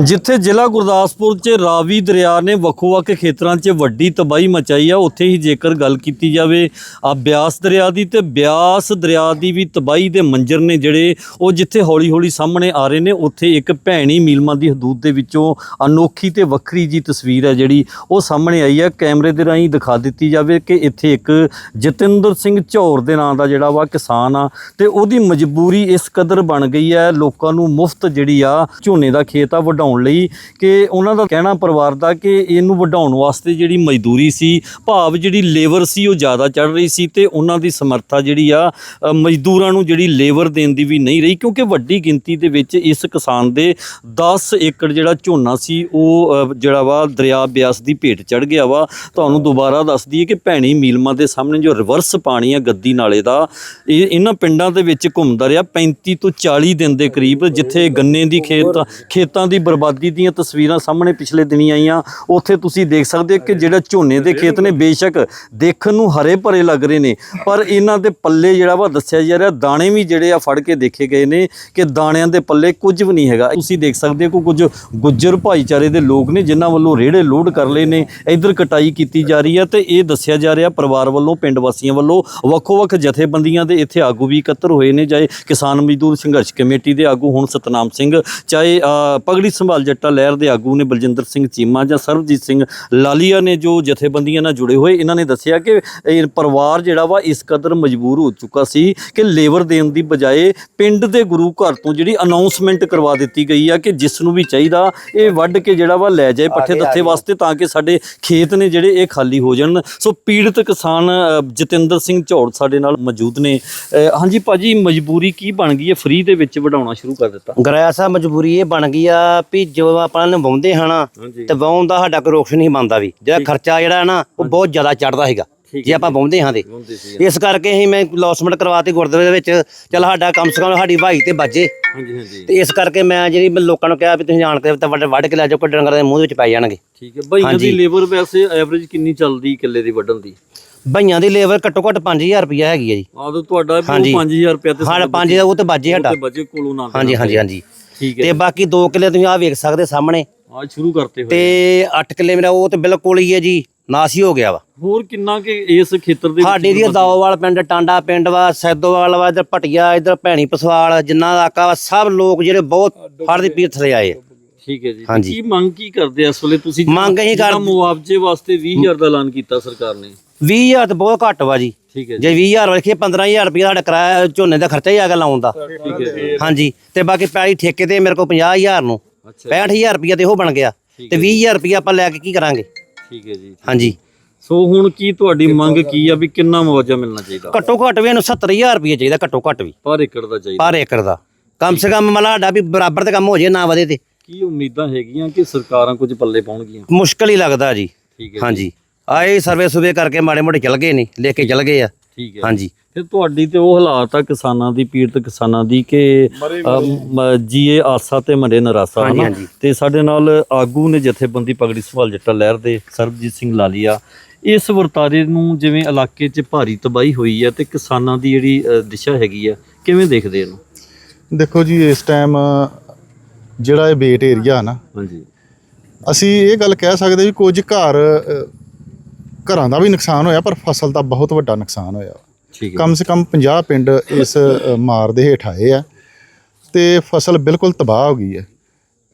ਜਿੱਥੇ ਜ਼ਿਲ੍ਹਾ ਗੁਰਦਾਸਪੁਰ 'ਚ ਰਾਵੀ ਦਰਿਆ ਨੇ ਵੱਖੋ-ਵੱਖ ਖੇਤਰਾਂ 'ਚ ਵੱਡੀ ਤਬਾਹੀ ਮਚਾਈ ਆ, ਉੱਥੇ ਹੀ ਜੇਕਰ ਗੱਲ ਕੀਤੀ ਜਾਵੇ, ਆ ਬਿਆਸ ਦਰਿਆ ਦੀ ਤੇ ਬਿਆਸ ਦਰਿਆ ਦੀ ਵੀ ਤਬਾਹੀ ਦੇ ਮੰਜ਼ਰ ਨੇ ਜਿਹੜੇ ਉਹ ਜਿੱਥੇ ਹੌਲੀ-ਹੌਲੀ ਸਾਹਮਣੇ ਆ ਰਹੇ ਨੇ, ਉੱਥੇ ਇੱਕ ਭੈਣੀ ਮੀਲਮਾਂ ਦੀ ਹਦੂਦ ਦੇ ਵਿੱਚੋਂ ਅਨੋਖੀ ਤੇ ਵੱਖਰੀ ਜੀ ਤਸਵੀਰ ਹੈ ਜਿਹੜੀ ਉਹ ਸਾਹਮਣੇ ਆਈ ਹੈ ਕੈਮਰੇ ਦੇ ਰਾਹੀਂ ਦਿਖਾ ਦਿੱਤੀ ਜਾਵੇ ਕਿ ਇੱਥੇ ਇੱਕ ਜਤਿੰਦਰ ਸਿੰਘ ਝੌਰ ਦੇ ਨਾਂ ਦਾ ਜਿਹੜਾ ਵਾ ਕਿਸਾਨ ਆ ਤੇ ਉਹਦੀ ਮਜਬੂਰੀ ਇਸ ਕਦਰ ਬਣ ਗਈ ਹੈ ਲੋਕਾਂ ਨੂੰ ਮੁਫਤ ਜਿਹੜੀ ਆ ਝੋਨੇ ਦਾ ਖੇਤ ਆ ਵੱਡਾ ਵਢਾਉਣ ਲਈ ਕਿ ਉਹਨਾਂ ਦਾ ਕਹਿਣਾ ਪਰਿਵਾਰ ਦਾ ਕਿ ਇਹਨੂੰ ਵਧਾਉਣ ਵਾਸਤੇ ਜਿਹੜੀ ਮਜ਼ਦੂਰੀ ਸੀ, ਭਾਵ ਜਿਹੜੀ ਲੇਬਰ ਸੀ ਉਹ ਜ਼ਿਆਦਾ ਚੜ ਰਹੀ ਸੀ ਤੇ ਉਹਨਾਂ ਦੀ ਸਮਰੱਥਾ ਜਿਹੜੀ ਆ ਮਜ਼ਦੂਰਾਂ ਨੂੰ ਜਿਹੜੀ ਲੇਬਰ ਦੇਣ ਦੀ ਵੀ ਨਹੀਂ ਰਹੀ ਕਿਉਂਕਿ ਵੱਡੀ ਗਿਣਤੀ ਦੇ ਵਿੱਚ ਇਸ ਕਿਸਾਨ ਦੇ 10 ਏਕੜ ਜਿਹੜਾ ਝੋਨਾ ਸੀ ਉਹ ਜਿਹੜਾ ਵਾ ਦਰਿਆ ਬਿਆਸ ਦੀ ਭੇਟ ਚੜ ਗਿਆ ਵਾ। ਤੁਹਾਨੂੰ ਦੁਬਾਰਾ ਦੱਸ ਦਈਏ ਕਿ ਭੈਣੀ ਮੀਲਮਾ ਦੇ ਸਾਹਮਣੇ ਜੋ ਰਿਵਰਸ ਪਾਣੀ ਆ ਗੱਦੀ ਨਾਲੇ ਦਾ, ਇਹ ਇਹਨਾਂ ਪਿੰਡਾਂ ਦੇ ਵਿੱਚ ਘੁੰਮਦਾ ਰਿਹਾ 35 ਤੋਂ 40 ਦਿਨ ਦੇ ਕਰੀਬ, ਜਿੱਥੇ ਗੰਨੇ ਦੀ ਖੇਤ, ਖੇਤਾਂ ਦੀ ਬਰਬਾਦੀ ਦੀਆਂ ਤਸਵੀਰਾਂ ਸਾਹਮਣੇ ਪਿਛਲੇ ਦਿਨੀ ਆਈਆਂ। ਉੱਥੇ ਤੁਸੀਂ ਦੇਖ ਸਕਦੇ ਹੋ ਕਿ ਜਿਹੜਾ ਝੋਨੇ ਦੇ ਖੇਤ ਨੇ, ਬੇਸ਼ੱਕ ਦੇਖਣ ਨੂੰ ਹਰੇ ਭਰੇ ਲੱਗ ਰਹੇ ਨੇ। ਪਰ ਇਹਨਾਂ ਦੇ ਪੱਲੇ ਜਿਹੜਾ ਵਾ ਦੱਸਿਆ ਜਾ ਰਿਹਾ, ਦਾਣੇ ਵੀ ਜਿਹੜੇ ਆ ਫੜ ਕੇ ਦੇਖੇ ਗਏ ਨੇ ਕਿ ਦਾਣਿਆਂ ਦੇ ਪੱਲੇ ਕੁਝ ਵੀ ਨਹੀਂ ਹੈਗਾ। ਤੁਸੀਂ ਦੇਖ ਸਕਦੇ ਹੋ ਕਿ ਕੁਝ ਗੁੱਜਰ ਭਾਈਚਾਰੇ ਦੇ ਲੋਕ ਨੇ ਜਿਨ੍ਹਾਂ ਵੱਲੋਂ ਰੇੜੇ ਲੋਡ ਕਰ ਲਏ ਨੇ, ਇਧਰ ਕਟਾਈ ਕੀਤੀ ਜਾ ਰਹੀ ਹੈ ਤੇ ਇਹ ਦੱਸਿਆ ਜਾ ਰਿਹਾ ਪਰਿਵਾਰ ਵੱਲੋਂ, ਪਿੰਡ ਵਾਸੀਆਂ ਵੱਲੋਂ ਵੱਖੋ-ਵੱਖ ਜਥੇਬੰਦੀਆਂ ਦੇ ਇੱਥੇ ਆਗੂ ਵੀ ਇਕੱਤਰ ਹੋਏ ਨੇ, ਚਾਹੇ ਕਿਸਾਨ ਮਜ਼ਦੂਰ ਸੰਘਰਸ਼ ਕਮੇਟੀ ਦੇ ਆਗੂ ਹੁਣ ਸਤਨਾਮ ਸਿੰਘ, ਚਾਹੇ ਪਗੜੀ ਸੰਭਾਲ ਜੱਟਾ ਲਹਿਰ ਦੇ ਆਗੂ ਨੇ ਬਲਜਿੰਦਰ ਸਿੰਘ ਚੀਮਾ ਜਾਂ ਸਰਬਜੀਤ ਸਿੰਘ ਲਾਲੀਆ ਨੇ ਜੋ ਜਥੇਬੰਦੀਆਂ ਨਾਲ ਜੁੜੇ ਹੋਏ ਇਹਨਾਂ ਨੇ ਦੱਸਿਆ ਕਿ ਇਹ ਪਰਿਵਾਰ ਜਿਹੜਾ ਵਾ ਇਸ ਕਦਰ ਮਜਬੂਰ ਹੋ ਚੁੱਕਾ ਸੀ ਕਿ ਲੇਬਰ ਦੇਣ ਦੀ ਬਜਾਏ ਪਿੰਡ ਦੇ ਗੁਰੂ ਘਰ ਤੋਂ ਜਿਹੜੀ ਅਨਾਉਂਸਮੈਂਟ ਕਰਵਾ ਦਿੱਤੀ ਗਈ ਆ ਕਿ ਜਿਸ ਨੂੰ ਵੀ ਚਾਹੀਦਾ ਇਹ ਵੱਢ ਕੇ ਜਿਹੜਾ ਵਾ ਲੈ ਜਾਏ ਪੱਠੇ ਦੱਥੇ ਵਾਸਤੇ ਤਾਂ ਕਿ ਸਾਡੇ ਖੇਤ ਨੇ ਜਿਹੜੇ ਇਹ ਖਾਲੀ ਹੋ ਜਾਣ। ਸੋ ਪੀੜਤ ਕਿਸਾਨ ਜਤਿੰਦਰ ਸਿੰਘ ਝੌੜ ਸਾਡੇ ਨਾਲ ਮੌਜੂਦ ਨੇ। ਹਾਂਜੀ ਭਾਜੀ ਮਜਬੂਰੀ ਕੀ ਬਣ ਗਈ ਹੈ? ਫ੍ਰੀ ਦੇ ਵਿੱਚ ਵਢਾਉਣਾ ਸ਼ੁਰੂ ਕਰ ਦਿੱਤਾ। ਗਰਾਇਆ ਸਾਹਿਬ ਮਜਬੂਰੀ ਇਹ ਬਣ ਗਈ ਆ ਵੀ ਜੋ ਆਪਾਂ ਨੇ ਵਾਉਂਦੇ ਹਨਾ ਤੇ ਵਾਉਣ ਦਾ ਸਾਡਾ ਕੋਈ ਰੋਕਸ਼ ਨਹੀਂ ਬਣਦਾ ਵੀ। ਜਿਹੜਾ ਖਰਚਾ ਜਿਹੜਾ ਨਾ ਉਹ ਬਹੁਤ ਜ਼ਿਆਦਾ ਚੜਦਾ ਹੈਗਾ ਜੇ ਆਪਾਂ ਵਾਉਂਦੇ ਹਾਂ ਤੇ। ਇਸ ਕਰਕੇ ਅਸੀਂ ਮੈਂ ਲੌਸਮੈਂਟ ਕਰਵਾਤੀ ਗੁਰਦੁਆਰੇ ਦੇ ਵਿੱਚ ਚਲ ਸਾਡਾ ਕਮ ਸੇ ਕਮ ਸਾਡੀ ਭਾਈ ਤੇ ਬਾਜੇ ਹਾਂਜੀ ਹਾਂਜੀ। ਤੇ ਇਸ ਕਰਕੇ ਮੈਂ ਜਿਹੜੀ ਲੋਕਾਂ ਨੂੰ ਕਿਹਾ ਵੀ ਤੁਸੀਂ ਜਾਣ ਕੇ ਤਾਂ ਵੱਢ ਕੇ ਲੈ ਜਾਓ ਕੋਈ ਡੰਗਰ ਦੇ ਮੂੰਹ ਵਿੱਚ ਪੈ ਜਾਣਗੇ। ਠੀਕ ਹੈ। ਦੀ। ਲੇਬਰ ਵੈਸੇ ਐਵਰੇਜ ਕਿੰਨੀ ਚੱਲਦੀ ਕਿੱਲੇ ਦੀ ਵੱਢਣ ਦੀ? ਭਈਆਂ ਦੀ ਲੇਬਰ ਘੱਟੋ ਘੱਟ 5000 ਰੁਪਇਆ ਹੈਗੀ ਹੈ ਜੀ। ਆਦੋ ਤੁਹਾਡਾ ਵੀ ਹਾਂਜੀ। 5000 ਰੁਪਏ ਤੇ ਸਾਡਾ 5 ਦਾ ਉਹ ਤੇ ਬਾਜੇ ਸਾਡਾ ਤੇ ਬਜੇ ਕੋਲੋਂ ਨਾ ਹਾਂਜੀ ਹਾਂਜੀ ਹਾਂਜੀ। ਠੀਕ ਤੇ ਹੈ ਬਾਕੀ 2 ਕਿੱਲੇ ਤੁਸੀਂ ਆ ਵੇਖ ਸਕਦੇ ਸਾਹਮਣੇ। ਆ ਸ਼ੁਰੂ ਕਰਤੇ ਹੋਏ ਤੇ 8 ਕਿੱਲੇ ਮੇਰਾ ਉਹ ਤੇ ਬਿਲਕੁਲ ਹੀ ਹੈ ਜੀ ਨਾਸ ਹੀ ਹੋ ਗਿਆ ਵਾ। ਹੋਰ ਕਿੰਨਾ ਕਿ ਇਸ ਖੇਤਰ ਦੇ ਵਿੱਚ ਸਾਡੇ ਦੀ ਦਾਓਵਾਲ ਪਿੰਡ ਟਾਂਡਾ ਪਿੰਡ ਵਾ ਸੈਦੋਵਾਲ ਵਾ ਇਧਰ ਭਟੀਆ ਇਧਰ ਭੈਣੀ ਪਸਵਾਲ ਜਿੰਨਾ ਇਲਾਕਾ ਵਾ ਸਭ ਲੋਕ ਜਿਹੜੇ ਬਹੁਤ ਹੜ੍ਹ ਦੀ ਪੀੜ ਥਲੇ ਆਏ ਆ। ਠੀਕ ਹੈ ਜੀ। ਹਾਂਜੀ। ਕੀ ਮੰਗ ਕੀ ਕਰਦੇ ਆ ਇਸ ਵੇਲੇ? ਤੁਸੀਂ ਮੰਗ ਜਿਹੜਾ ਕਰ- ਮੁਆਵਜ਼ੇ ਵਾਸਤੇ 20000 ਦਾ ਐਲਾਨ ਕੀਤਾ ਸਰਕਾਰ ਨੇ। 20000 ਤੇ ਬਹੁਤ ਘੱਟ ਵਾ ਜੀ। ਠੀਕ ਹੈ ਜੀ। ਜੇ 20000 ਰੱਖੀਏ 15000 ਰੁਪਏ ਸਾਡਾ ਕਿਰਾਇਆ ਝੋਨੇ ਦਾ ਖਰਚਾ ਹੀ ਆ ਗਿਆ ਲਾਉਣ ਦਾ। ਠੀਕ ਹੈ ਜੀ। ਹਾਂਜੀ ਤੇ ਬਾਕੀ ਪੈਲੀ ਠੇਕੇ ਤੇ ਮੇਰੇ ਕੋਲ 50000 ਨੂੰ। ਅੱਛਾ 65000 ਰੁਪਏ ਤੇ ਉਹ ਬਣ ਗਿਆ। ਤੇ 20000 ਰੁਪਏ ਆਪਾਂ ਲੈ ਕੇ ਕੀ ਕਰਾਂਗੇ? ਠੀਕ ਹੈ ਜੀ। ਹਾਂਜੀ। ਸੋ ਹੁਣ ਕੀ ਤੁਹਾਡੀ ਮੰਗ ਕੀ ਆ ਵੀ ਕਿੰਨਾ ਮੁਆਵਜ਼ਾ ਮਿਲਣਾ ਚਾਹੀਦਾ? ਘੱਟੋ ਘੱਟ ਵੀ ਇਹਨੂੰ 70000 ਰੁਪਏ ਚਾਹੀਦਾ ਘੱਟੋ ਘੱਟ ਵੀ। ਪਰ ਏਕੜ ਦਾ ਚਾਹੀਦਾ। ਪਰ ਏਕੜ ਦਾ। ਕਮ ਸੇ ਕਮ ਮਤਲਬ ਸਾਡਾ ਵੀ ਬਰਾਬਰ ਤੇ ਕੰਮ ਹੋ ਜੇ ਨਾ ਵਧੇ ਤੇ। ਕੀ ਉਮੀਦਾਂ ਹੈਗੀਆਂ ਕਿ ਸਰਕਾਰਾਂ ਕੁਝ ਪੱਲੇ ਪਾਉਣਗੀਆਂ? ਮੁਸ਼ਕਲ ਹੀ ਲੱਗਦਾ ਜੀ। ਠੀਕ ਹੈ ਹਾਂਜੀ। ਆਏ ਸਰਵੇ ਸੁਵੇ ਕਰਕੇ ਮਾੜੇ ਮੋਟੇ ਚਲ ਗਏ ਨੇ ਲੈ ਕੇ ਚਲ ਗਏ ਆ। ਠੀਕ ਹੈ। ਹਾਂਜੀ। ਫਿਰ ਤੁਹਾਡੀ ਤੇ ਉਹ ਹਾਲਾਤ ਆ ਕਿਸਾਨਾਂ ਦੀ ਪੀੜਤ ਕਿਸਾਨਾਂ ਦੀ ਕਿ ਜੀਏ ਆਸਾ ਤੇ ਮਰੇ ਨਰਾਸਾ ਹਨਾ। ਤੇ ਸਾਡੇ ਨਾਲ ਆਗੂ ਨੇ ਜਥੇਬੰਦੀ ਪਗੜੀ ਸਵਾਲ ਜੱਟਾ ਲਹਿਰ ਦੇ ਸਰਬਜੀਤ ਸਿੰਘ ਲਾਲੀਆ। ਇਸ ਵਰਤਾਰੇ ਨੂੰ ਜਿਵੇਂ ਇਲਾਕੇ 'ਚ ਭਾਰੀ ਤਬਾਹੀ ਹੋਈ ਹੈ ਤੇ ਕਿਸਾਨਾਂ ਦੀ ਜਿਹੜੀ ਦਿਸ਼ਾ ਹੈਗੀ ਆ ਕਿਵੇਂ ਦੇਖਦੇ ਇਹਨੂੰ? ਦੇਖੋ ਜੀ ਇਸ ਟਾਈਮ ਜਿਹੜਾ ਇਹ ਬੇਟ ਏਰੀਆ ਨਾ ਹਾਂਜੀ। ਅਸੀਂ ਇਹ ਗੱਲ ਕਹਿ ਸਕਦੇ ਵੀ ਕੁਝ ਘਰ ਘਰਾਂ ਦਾ ਵੀ ਨੁਕਸਾਨ ਹੋਇਆ ਪਰ ਫਸਲ ਦਾ ਬਹੁਤ ਵੱਡਾ ਨੁਕਸਾਨ ਹੋਇਆ। ਠੀਕ ਹੈ। ਕਮ ਸੇ ਕਮ 50 ਪਿੰਡ ਇਸ ਮਾਰ ਦੇ ਹੇਠ ਆਏ ਆ ਤੇ ਫਸਲ ਬਿਲਕੁਲ ਤਬਾਹ ਹੋ ਗਈ ਹੈ।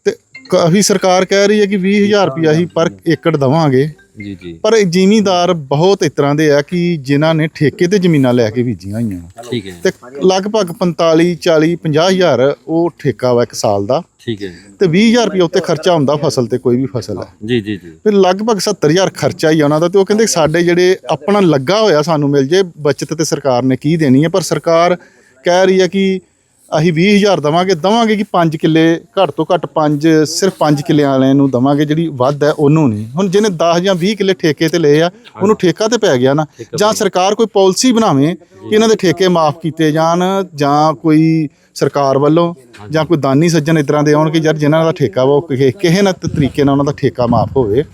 ਤੇ ਕਾਫੀ ਸਰਕਾਰ ਕਹਿ ਰਹੀ ਹੈ ਕਿ 20000 ਰੁਪਇਆ ਹੀ ਪਰ ਏਕੜ ਦਵਾਂਗੇ। ਜੀ ਜੀ। ਪਰ ਜ਼ਿਮੀਂਦਾਰ ਬਹੁਤ ਇਸ ਤਰ੍ਹਾਂ ਦੇ ਆ ਕਿ ਜਿਨ੍ਹਾਂ ਨੇ ਠੇਕੇ ਤੇ ਜ਼ਮੀਨਾਂ ਲੈ ਕੇ ਬੀਜੀਆਂ ਹੋਈਆਂ। ਠੀਕ ਹੈ। ਤੇ ਲਗਭਗ 45 40 50 ਹਜ਼ਾਰ ਉਹ ਠੇਕਾ ਵਾ ਇੱਕ ਸਾਲ ਦਾ। ਠੀਕ ਹੈ। ਤੇ 20000 ਰੁਪਏ ਉੱਤੇ ਖਰਚਾ ਹੁੰਦਾ ਫਸਲ ਤੇ ਕੋਈ ਵੀ ਫਸਲ ਹੈ। ਜੀ ਜੀ ਜੀ। ਫਿਰ ਲਗਭਗ 70000 ਖਰਚਾ ਹੀ ਉਹਨਾਂ ਦਾ ਤੇ ਉਹ ਕਹਿੰਦੇ ਸਾਡੇ ਜਿਹੜੇ ਆਪਣਾ ਲੱਗਾ ਹੋਇਆ ਸਾਨੂੰ ਮਿਲ ਜੇ ਬਚਤ ਤੇ ਸਰਕਾਰ ਨੇ ਕੀ ਦੇਣੀ ਹੈ ਪਰ ਸਰਕਾਰ ਕਹਿ ਰਹੀ ਹੈ ਕਿ ਅਸੀਂ 20000 ਦਵਾਂਗੇ ਦਵਾਂਗੇ ਕਿ 5 ਕਿੱਲੇ ਘੱਟ ਤੋਂ ਘੱਟ 5 ਸਿਰਫ 5 ਕਿੱਲਿਆਂ ਵਾਲਿਆਂ ਨੂੰ ਦਵਾਂਗੇ ਜਿਹੜੀ ਵੱਧ ਹੈ ਉਹਨੂੰ ਨਹੀਂ। ਹੁਣ ਜਿਹਨੇ 10 ਜਾਂ 20 ਕਿੱਲੇ ਠੇਕੇ ਤੇ ਲਏ ਆ ਉਹਨੂੰ ਠੇਕਾ ਤੇ ਪੈ ਗਿਆ ਨਾ। ਜਾਂ ਸਰਕਾਰ ਕੋਈ ਪਾਲਿਸੀ ਬਣਾਵੇ ਕਿ ਇਹਨਾਂ ਦੇ ਠੇਕੇ ਮਾਫ ਕੀਤੇ ਜਾਣ ਜਾਂ ਕੋਈ ਸਰਕਾਰ ਵੱਲੋਂ ਜਾਂ ਕੋਈ ਦਾਨੀ ਸੱਜਣ ਇਸ ਤਰ੍ਹਾਂ ਦੇ ਆਉਣ ਕਿ ਯਾਰ ਜਿਨ੍ਹਾਂ ਦਾ ਠੇਕਾ ਵਾ ਉਹ ਕਿਸੇ ਕਿਸੇ ਨਾ ਤਰੀਕੇ ਨਾਲ ਉਹਨਾਂ ਦਾ ਠੇਕਾ ਮਾਫ ਹੋਵੇ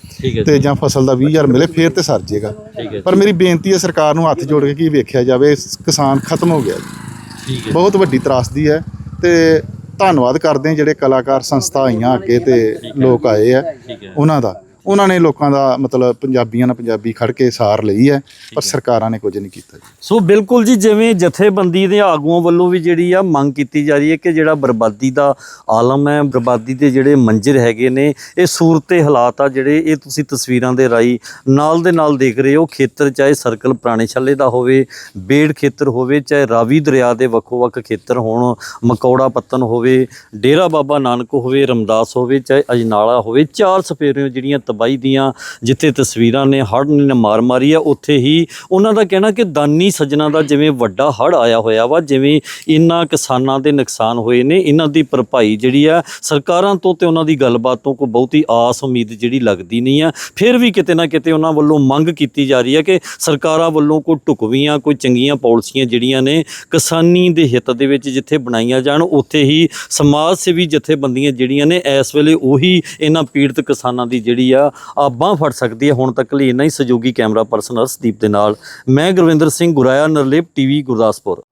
ਤੇ ਜਾਂ। ਫਸਲ ਦਾ 20000 ਮਿਲੇ ਫੇਰ ਤੇ ਸਰ ਜੇਗਾ। ਪਰ ਮੇਰੀ ਬੇਨਤੀ ਹੈ ਸਰਕਾਰ ਨੂੰ ਹੱਥ ਜੋੜ ਕੇ ਕੀ ਵੇਖਿਆ ਜਾਵੇ ਕਿਸਾਨ ਖਤਮ ਹੋ ਗਿਆ ਜੀ। ਠੀਕ ਹੈ ਬਹੁਤ ਵੱਡੀ ਤਰਾਸਦੀ ਹੈ ਤੇ ਧੰਨਵਾਦ ਕਰਦੇ ਹਾਂ ਜਿਹੜੇ ਕਲਾਕਾਰ ਸੰਸਥਾ ਆਈਆਂ ਅੱਗੇ ਤੇ ਲੋਕ ਆਏ ਆ ਉਹਨਾਂ ਦਾ। ਉਹਨਾਂ ਨੇ ਲੋਕਾਂ ਦਾ ਮਤਲਬ ਪੰਜਾਬੀਆਂ ਨਾਲ ਪੰਜਾਬੀ ਖੜ ਕੇ ਸਾਰ ਲਈ ਹੈ ਪਰ ਸਰਕਾਰਾਂ ਨੇ ਕੁਝ ਨਹੀਂ ਕੀਤਾ ਜੀ। ਸੋ ਬਿਲਕੁਲ ਜੀ ਜਿਵੇਂ ਜਥੇਬੰਦੀ ਦੇ ਆਗੂਆਂ ਵੱਲੋਂ ਵੀ ਜਿਹੜੀ ਆ ਮੰਗ ਕੀਤੀ ਜਾ ਰਹੀ ਹੈ ਕਿ ਜਿਹੜਾ ਬਰਬਾਦੀ ਦਾ ਆਲਮ ਹੈ ਬਰਬਾਦੀ ਦੇ ਜਿਹੜੇ ਮੰਜ਼ਰ ਹੈਗੇ ਨੇ ਇਹ ਸੂਰਤੇ ਹਾਲਾਤ ਆ ਜਿਹੜੇ ਇਹ ਤੁਸੀਂ ਤਸਵੀਰਾਂ ਦੇ ਰਾਈ ਨਾਲ ਦੇ ਨਾਲ ਦੇਖ ਰਹੇ ਹੋ। ਖੇਤਰ ਚਾਹੇ ਸਰਕਲ ਪੁਰਾਣੇ ਛੱਲੇ ਦਾ ਹੋਵੇ ਬੇੜ ਖੇਤਰ ਹੋਵੇ ਚਾਹੇ ਰਾਵੀ ਦਰਿਆ ਦੇ ਵੱਖੋ-ਵੱਖ ਖੇਤਰ ਹੋਣ ਮਕੌੜਾ ਪੱਤਨ ਹੋਵੇ ਡੇਰਾ ਬਾਬਾ ਨਾਨਕ ਹੋਵੇ ਰਮਦਾਸ ਹੋਵੇ ਚਾਹੇ ਅਜਨਾਲਾ ਹੋਵੇ ਚਾਰ ਸਪੇਰਿਓ ਜਿਹੜੀਆਂ ਤਬਾਈ ਦੀਆਂ ਜਿੱਥੇ ਤਸਵੀਰਾਂ ਨੇ, ਹੜ੍ਹ ਨੇ ਮਾਰ ਮਾਰੀ ਆ, ਉੱਥੇ ਹੀ ਉਹਨਾਂ ਦਾ ਕਹਿਣਾ ਕਿ ਦਾਨੀ ਸੱਜਣਾ ਦਾ ਜਿਵੇਂ ਵੱਡਾ ਹੜ੍ਹ ਆਇਆ ਹੋਇਆ ਵਾ, ਜਿਵੇਂ ਇਨ੍ਹਾਂ ਕਿਸਾਨਾਂ ਦੇ ਨੁਕਸਾਨ ਹੋਏ ਨੇ, ਇਹਨਾਂ ਦੀ ਭਰਪਾਈ ਜਿਹੜੀ ਆ, ਸਰਕਾਰਾਂ ਤੋਂ ਤੇ ਉਹਨਾਂ ਦੀ ਗੱਲਬਾਤ ਤੋਂ ਕੋਈ ਬਹੁਤੀ ਆਸ ਉਮੀਦ ਜਿਹੜੀ ਲੱਗਦੀ ਨਹੀਂ ਆ। ਫਿਰ ਵੀ ਕਿਤੇ ਨਾ ਕਿਤੇ ਉਹਨਾਂ ਵੱਲੋਂ ਮੰਗ ਕੀਤੀ ਜਾ ਰਹੀ ਹੈ ਕਿ ਸਰਕਾਰਾਂ ਵੱਲੋਂ ਕੋਈ ਢੁਕਵੀਆਂ, ਕੋਈ ਚੰਗੀਆਂ ਪਾਲਿਸੀਆਂ ਜਿਹੜੀਆਂ ਨੇ, ਕਿਸਾਨੀ ਦੇ ਹਿੱਤ ਦੇ ਵਿੱਚ ਜਿੱਥੇ ਬਣਾਈਆਂ ਜਾਣ, ਉੱਥੇ ਹੀ ਸਮਾਜ ਸੇਵੀ ਜਥੇਬੰਦੀਆਂ ਜਿਹੜੀਆਂ ਨੇ, ਇਸ ਵੇਲੇ ਉਹੀ ਇਹਨਾਂ ਪੀੜਤ ਕਿਸਾਨਾਂ ਦੀ ਜਿਹੜੀ ਆ ਆ ਬਾਂਹ ਫੜ ਸਕਦੀ ਹੈ। ਹੁਣ ਤੱਕ ਲਈ ਇੰਨਾ ਹੀ ਸਹਿਯੋਗੀ ਕੈਮਰਾ ਪਰਸਨ ਅਰਸ਼ਦੀਪ ਦੇ ਨਾਲ। ਮੈਂ ਗੁਰਵਿੰਦਰ ਸਿੰਘ ਗੁਰਾਇਆ, ਨਰਲੇਪ ਟੀਵੀ, ਗੁਰਦਾਸਪੁਰ।